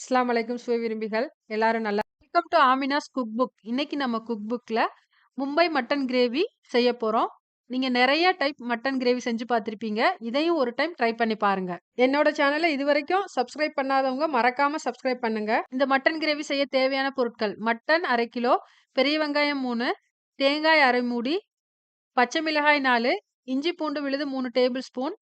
இஸ்லாம் அலைக்கும் சுவை விரும்பிகள். எல்லாரும் நல்லா welcome to Amina's cook book இன்னைக்கு நம்ம குக் புக்கில் மும்பை மட்டன் கிரேவி செய்ய போகிறோம் நீங்கள் நிறைய டைப் மட்டன் கிரேவி செஞ்சு பார்த்துருப்பீங்க. இதையும் ஒரு டைம் ட்ரை பண்ணி பாருங்க. என்னோட சேனலை இது வரைக்கும் சப்ஸ்கிரைப் பண்ணாதவங்க மறக்காம சப்ஸ்கிரைப் பண்ணுங்க. இந்த மட்டன் கிரேவி செய்ய தேவையான பொருட்கள் மட்டன் அரை கிலோ பெரிய வெங்காயம் மூணு தேங்காய் அரை மூடி பச்சை மிளகாய் நாலு இஞ்சி பூண்டு விழுது மூணு டேபிள் ஸ்பூன்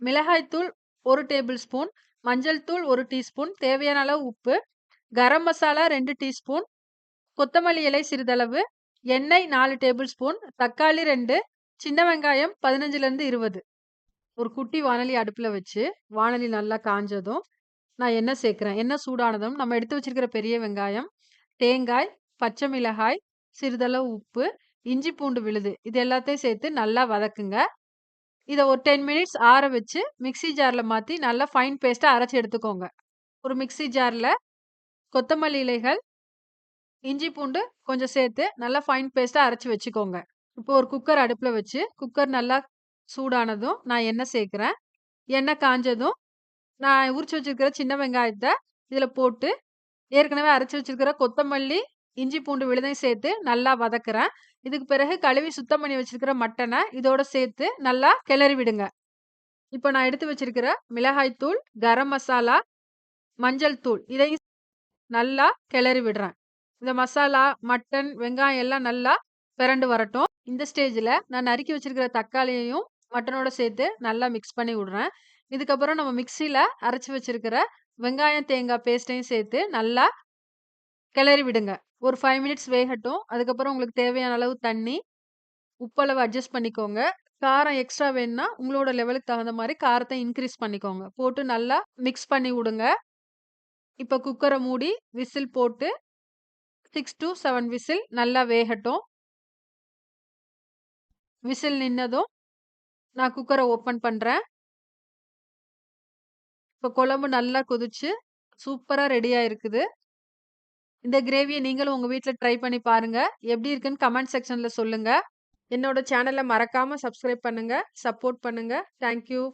மிளகாய்த்தூள் ஒரு டேபிள் ஸ்பூன் மஞ்சள் தூள் ஒரு டீஸ்பூன் தேவையான அளவு உப்பு கரம் மசாலா ரெண்டு டீஸ்பூன் கொத்தமல்லி இலை சிறிதளவு எண்ணெய் நாலு டேபிள் ஸ்பூன் தக்காளி ரெண்டு சின்ன வெங்காயம் பதினஞ்சுலேருந்து இருபது ஒரு குட்டி வானலி அடுப்பில் வச்சு வானலி நல்லா காஞ்சதும் நான் என்ன சேர்க்குறேன். என்ன சூடானதும் நம்ம எடுத்து வச்சிருக்கிற பெரிய வெங்காயம் தேங்காய் பச்சை மிளகாய் சிறிதளவு உப்பு இஞ்சி பூண்டு விழுது இது எல்லாத்தையும் சேர்த்து நல்லா வதக்குங்க. இதை ஒரு டென் மினிட்ஸ் ஆற வச்சு மிக்ஸி ஜாரில் மாற்றி நல்லா ஃபைன் பேஸ்ட்டாக அரைச்சு எடுத்துக்கோங்க. ஒரு மிக்ஸி ஜாரில் கொத்தமல்லி இலைகள் இஞ்சி பூண்டு கொஞ்சம் சேர்த்து நல்லா ஃபைன் பேஸ்ட்டாக அரைச்சி வச்சுக்கோங்க. இப்போ ஒரு குக்கர் அடுப்பில் வச்சு குக்கர் நல்லா சூடானதும் நான் எண்ணெய் சேர்க்குறேன். எண்ணெய் காஞ்சதும் நான் உரிச்சு வச்சுருக்கிற சின்ன வெங்காயத்தை இதில் போட்டு ஏற்கனவே அரைச்சி வச்சுருக்கிற கொத்தமல்லி இஞ்சி பூண்டு விழுதையும் சேர்த்து நல்லா வதக்குறேன். இதுக்கு பிறகு கழுவி சுத்தம் பண்ணி வச்சிருக்கிற மட்டனை இதோட சேர்த்து நல்லா கிளறி விடுங்க. இப்போ நான் எடுத்து வச்சிருக்கிற மிளகாய் தூள் கரம் மசாலா மஞ்சள் தூள் இதையும் நல்லா கிளறி விடுறேன். இந்த மசாலா மட்டன் வெங்காயம் எல்லாம் நல்லா பிறண்டு வரட்டும். இந்த ஸ்டேஜில் நான் நறுக்கி வச்சிருக்கிற தக்காளியையும் மட்டனோட சேர்த்து நல்லா மிக்ஸ் பண்ணி விடுறேன். இதுக்கப்புறம் நம்ம மிக்சியில் அரைச்சி வச்சிருக்கிற வெங்காயம் தேங்காய் பேஸ்ட்டையும் சேர்த்து நல்லா கிளறி விடுங்க. ஒரு ஃபைவ் மினிட்ஸ் வேகட்டும். அதுக்கப்புறம் உங்களுக்கு தேவையான அளவு தண்ணி உப்பளவு அட்ஜஸ்ட் பண்ணிக்கோங்க. காரம் எக்ஸ்ட்ரா வேணும்னா உங்களோட லெவலுக்கு தகுந்த மாதிரி காரத்தை இன்க்ரீஸ் பண்ணிக்கோங்க. போட்டு நல்லா மிக்ஸ் பண்ணி விடுங்க. இப்போ குக்கரை மூடி விசில் போட்டு சிக்ஸ் டு செவன் விசில் நல்லா வேகட்டும். விசில் நின்னதும் நான் குக்கரை ஓப்பன் பண்ணுறேன் இப்போ குழம்பு நல்லா கொதிச்சு சூப்பராக ரெடியாக இருக்குது இந்த கிரேவியை நீங்களும் உங்கள் வீட்டில் ட்ரை பண்ணி பாருங்க. எப்படி இருக்குன்னு கமெண்ட் செக்ஷனில் சொல்லுங்கள் என்னோட சேனலை மறக்காமல் சப்ஸ்கிரைப் பண்ணுங்கள் சப்போர்ட் பண்ணுங்கள் தேங்க் யூ.